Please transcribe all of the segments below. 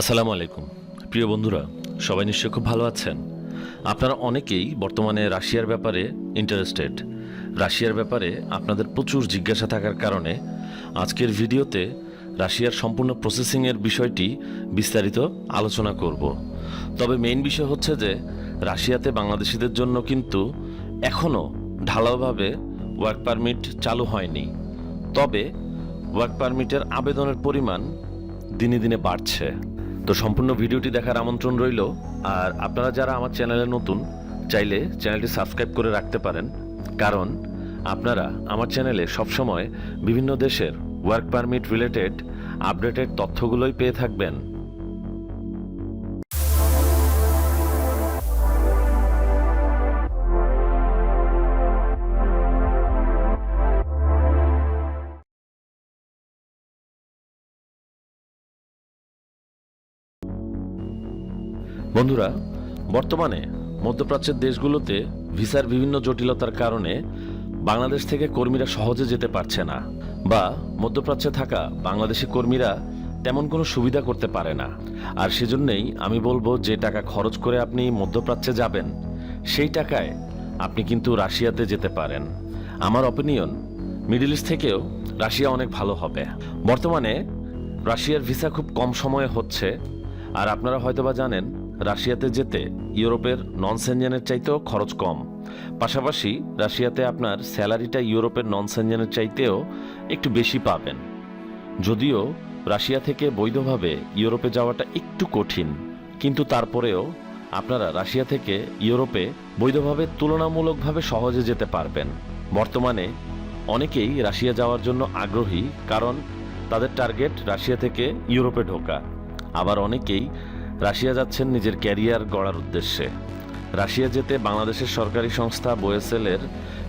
আসসালামু আলাইকুম। প্রিয় বন্ধুরা, সবাই নিশ্চয়ই খুব ভালো আছেন। আপনারা অনেকেই বর্তমানে রাশিয়ার ব্যাপারে ইন্টারেস্টেড রাশিয়ার ব্যাপারে আপনাদের প্রচুর জিজ্ঞাসা থাকার কারণে আজকের ভিডিওতে রাশিয়ার সম্পূর্ণ প্রসেসিংয়ের বিষয়টি বিস্তারিত আলোচনা করব। তবে মেইন বিষয় হচ্ছে যে, রাশিয়াতে বাংলাদেশিদের জন্য কিন্তু এখনও ঢালাওভাবে ওয়ার্ক পারমিট চালু হয়নি। তবে ওয়ার্ক পারমিটের আবেদনের পরিমাণ দিনে দিনে বাড়ছে। তো সম্পূর্ণ ভিডিওটি দেখার আমন্ত্রণ রইল। আর আপনারা যারা আমার চ্যানেলে নতুন, চাইলে চ্যানেলটি সাবস্ক্রাইব করে রাখতে পারেন। কারণ আপনারা আমার চ্যানেলে সবসময় বিভিন্ন দেশের ওয়ার্ক পারমিট রিলেটেড আপডেটেড তথ্যগুলোই পেয়ে থাকবেন। বন্ধুরা, বর্তমানে মধ্যপ্রাচ্যের দেশগুলোতে ভিসার বিভিন্ন জটিলতার কারণে বাংলাদেশ থেকে কর্মীরা সহজে যেতে পারছে না বা মধ্যপ্রাচ্যে থাকা বাংলাদেশি কর্মীরা তেমন কোনো সুবিধা করতে পারে না। আর সেজন্যই আমি বলব, যে টাকা খরচ করে আপনি মধ্যপ্রাচ্যে যাবেন, সেই টাকায় আপনি কিন্তু রাশিয়াতে যেতে পারেন। আমার অপিনিয়ন মিডল ইস্ট থেকেও রাশিয়া অনেক ভালো হবে। বর্তমানে রাশিয়ার ভিসা খুব কম সময়ে হচ্ছে, আর আপনারা হয়তোবা জানেন রাশিয়াতে যেতে ইউরোপের নন সেনজেনের চাইতেও খরচ কম। পাশাপাশি রাশিয়াতে আপনার স্যালারিটা ইউরোপের নন সেনজেনের চাইতেও একটু বেশি পাবেন। যদিও রাশিয়া থেকে বৈধভাবে ইউরোপে যাওয়াটা একটু কঠিন, কিন্তু তারপরেও আপনারা রাশিয়া থেকে ইউরোপে বৈধভাবে তুলনামূলকভাবে সহজে যেতে পারবেন। বর্তমানে অনেকেই রাশিয়া যাওয়ার জন্য আগ্রহী, কারণ তাদের টার্গেট রাশিয়া থেকে ইউরোপে ঢোকা। আবার অনেকেই রাশিয়া যাচ্ছেন নিজের ক্যারিয়ার গড়ার উদ্দেশ্যে। রাশিয়া যেতে বাংলাদেশের সরকারি সংস্থা বোয়েসেলের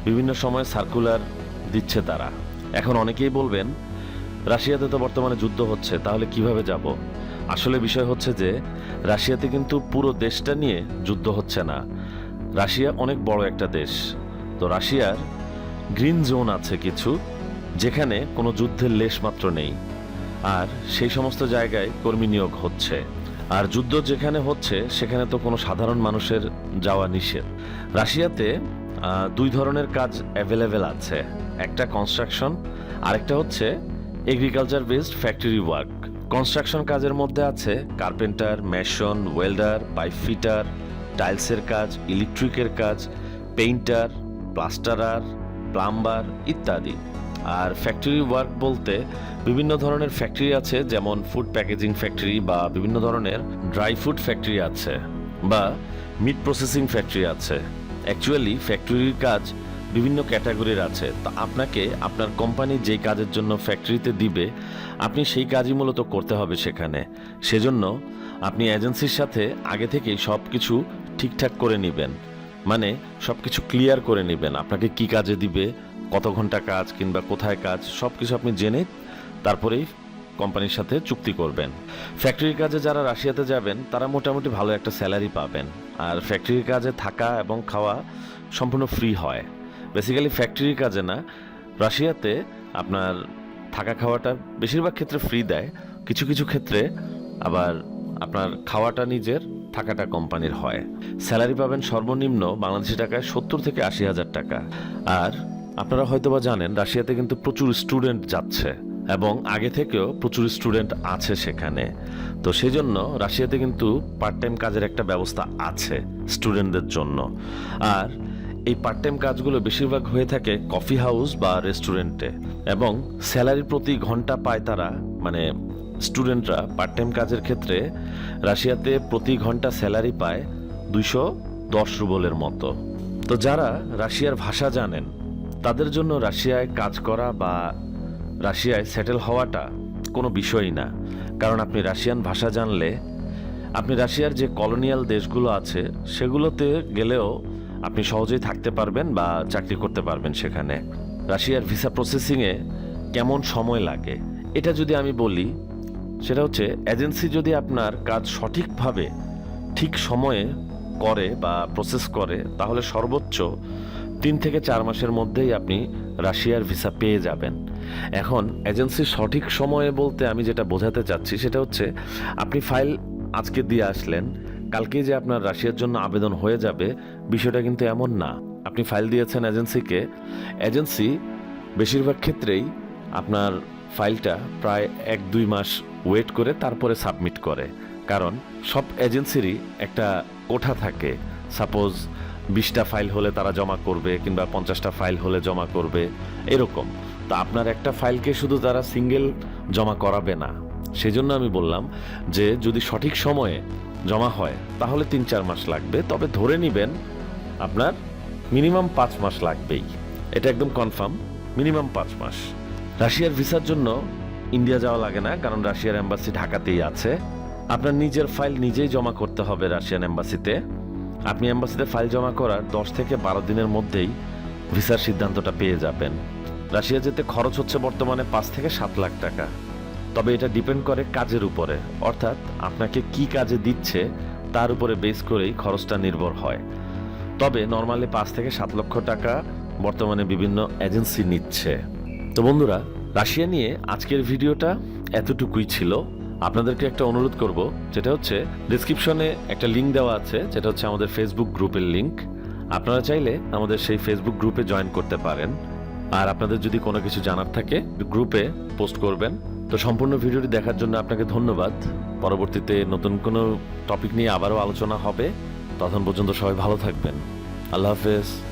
বিভিন্ন সময় সার্কুলার দিচ্ছে তারা। এখন অনেকেই বলবেন, রাশিয়াতে তো বর্তমানে যুদ্ধ হচ্ছে, তাহলে কীভাবে যাব? আসলে বিষয় হচ্ছে যে, রাশিয়াতে কিন্তু পুরো দেশটা নিয়ে যুদ্ধ হচ্ছে না। রাশিয়া অনেক বড় একটা দেশ। তো রাশিয়ার গ্রিন জোন আছে কিছু, যেখানে কোনো যুদ্ধের লেশ মাত্র নেই। আর সেই সমস্ত জায়গায় কর্মী নিয়োগ হচ্ছে। আর যুদ্ধ যেখানে হচ্ছে, সেখানে তো কোনো সাধারণ মানুষের যাওয়া নিষেধ। রাশিয়াতে দুই ধরনের কাজ অ্যাভেলেবেল আছে। একটা কনস্ট্রাকশন আরেকটা হচ্ছে agriculture based factory work construction কাজের মধ্যে আছে carpenter mason welder pipe fitter টাইলসের কাজ ইলেকট্রিকের কাজ পেইন্টার প্লাস্টারার প্লাম্বার ইত্যাদি। আর ফ্যাক্টরি ওয়ার্ক বলতে বিভিন্ন ধরনের ফ্যাক্টরি আছে, যেমন ফুড প্যাকেজিং ফ্যাক্টরি বা বিভিন্ন ধরনের ড্রাই ফুড ফ্যাক্টরি আছে বা মিট প্রসেসিং ফ্যাক্টরি আছে। অ্যাকচুয়ালি ফ্যাক্টরির কাজ বিভিন্ন ক্যাটাগরির আছে। তা আপনাকে আপনার কোম্পানি যেই কাজের জন্য ফ্যাক্টরিতে দিবে, আপনি সেই কাজই মূলত করতে হবে সেখানে। সেজন্য আপনি এজেন্সির সাথে আগে থেকেই সব কিছু ঠিকঠাক করে নেবেন। মানে সব কিছু ক্লিয়ার করে নেবেন। আপনাকে কি কাজে দিবে কত ঘণ্টা কাজ কিংবা কোথায় কাজ সব কিছু আপনি জেনে তারপরেই কোম্পানির সাথে চুক্তি করবেন। ফ্যাক্টরির কাজে যারা রাশিয়াতে যাবেন, তারা মোটামুটি ভালো একটা স্যালারি পাবেন। আর ফ্যাক্টরির কাজে থাকা এবং খাওয়া সম্পূর্ণ ফ্রি হয়। বেসিক্যালি ফ্যাক্টরির কাজে না, রাশিয়াতে আপনার থাকা খাওয়াটা বেশিরভাগ ক্ষেত্রে ফ্রি দেয়। কিছু কিছু ক্ষেত্রে আবার আপনার খাওয়াটা নিজের, থাকাটা কোম্পানির হয়। স্যালারি পাবেন সর্বনিম্ন বাংলাদেশি টাকায় সত্তর থেকে আশি হাজার টাকা। আর আপনারা হয়তোবা জানেন, রাশিয়াতে কিন্তু প্রচুর স্টুডেন্ট যাচ্ছে এবং আগে থেকেও প্রচুর স্টুডেন্ট আছে সেখানে। তো সেই জন্য রাশিয়াতে কিন্তু পার্ট টাইম কাজের একটা ব্যবস্থা আছে স্টুডেন্টদের জন্য। আর এই পার্ট টাইম কাজগুলো বেশিরভাগ হয়ে থাকে কফি হাউস বা রেস্টুরেন্টে এবং স্যালারি প্রতি ঘণ্টা পায় তারা মানে স্টুডেন্টরা পার্ট টাইম কাজের ক্ষেত্রে রাশিয়াতে প্রতি ঘণ্টা স্যালারি পায় দুইশো দশ রুবলের মতো। তো যারা রাশিয়ার ভাষা জানেন তাদের জন্য রাশিয়ায় কাজ করা বা রাশিয়ায় সেটেল হওয়াটা কোনো বিষয়ই না। কারণ আপনি রাশিয়ান ভাষা জানলে, আপনি রাশিয়ার যে কলোনিয়াল দেশগুলো আছে, সেগুলোতে গেলেও আপনি সহজেই থাকতে পারবেন বা চাকরি করতে পারবেন সেখানে। রাশিয়ার ভিসা প্রসেসিংয়ে কেমন সময় লাগে? এটা যদি আমি বলি, সেটা হচ্ছে এজেন্সি যদি আপনার কাজ সঠিকভাবে ঠিক সময়ে করে বা প্রসেস করে, তাহলে সর্বোচ্চ তিন থেকে চার মাসের মধ্যেই আপনি রাশিয়ার ভিসা পেয়ে যাবেন। এখন এজেন্সির সঠিক সময়ে বলতে আমি যেটা বোঝাতে চাচ্ছি সেটা হচ্ছে, আপনি ফাইল আজকে দিয়ে আসলেন, কালকেই যে আপনার রাশিয়ার জন্য আবেদন হয়ে যাবে, বিষয়টা কিন্তু এমন না। আপনি ফাইল দিয়েছেন এজেন্সিকে, এজেন্সি বেশিরভাগ ক্ষেত্রেই আপনার ফাইলটা প্রায় এক দুই মাস ওয়েট করে তারপরে সাবমিট করে। কারণ সব এজেন্সিরই একটা কোঠা থাকে। সাপোজ বিশটা ফাইল হলে তারা জমা করবে কিংবা পঞ্চাশটা ফাইল হলে জমা করবে, এরকম। তো আপনার একটা ফাইলকে শুধু তারা সিঙ্গেল জমা করাবে না। সেজন্য আমি বললাম যে, যদি সঠিক সময়ে জমা হয়, তাহলে তিন চার মাস লাগবে। তবে ধরে নিবেন, আপনার মিনিমাম পাঁচ মাস লাগবেই। এটা একদম কনফার্ম, মিনিমাম পাঁচ মাস। রাশিয়ার ভিসার জন্য ইন্ডিয়া যাওয়া লাগে না, কারণ রাশিয়ার এম্বাসি ঢাকাতেই আছে। আপনার নিজের ফাইল নিজেই জমা করতে হবে রাশিয়ান এম্বাসিতে। আপনি এম্বাসিতে ফাইল জমা করার দশ থেকে বারো দিনের মধ্যেই ভিসার সিদ্ধান্তটা পেয়ে যাবেন। রাশিয়া যেতে খরচ হচ্ছে বর্তমানে পাঁচ থেকে সাত লাখ টাকা। তবে এটা ডিপেন্ড করে কাজের উপরে। অর্থাৎ আপনাকে কি কাজে দিচ্ছে তার উপরে বেস করেই খরচটা নির্ভর হয়। তবে নর্মালি পাঁচ থেকে সাত লক্ষ টাকা বর্তমানে বিভিন্ন এজেন্সি নিচ্ছে। তো বন্ধুরা, রাশিয়া নিয়ে আজকের ভিডিওটা এতটুকুই ছিল। আপনাদেরকে একটা অনুরোধ করব, যেটা হচ্ছে ডিসক্রিপশনে একটা লিঙ্ক দেওয়া আছে, যেটা হচ্ছে আমাদের ফেসবুক গ্রুপের লিঙ্ক আপনারা চাইলে আমাদের সেই ফেসবুক গ্রুপে জয়েন করতে পারেন। আর আপনাদের যদি কোনো কিছু জানার থাকে গ্রুপে পোস্ট করবেন। তো সম্পূর্ণ ভিডিওটি দেখার জন্য আপনাকে ধন্যবাদ। পরবর্তীতে নতুন কোনো টপিক নিয়ে আবারও আলোচনা হবে। তখন পর্যন্ত সবাই ভালো থাকবেন। আল্লাহ হাফেজ।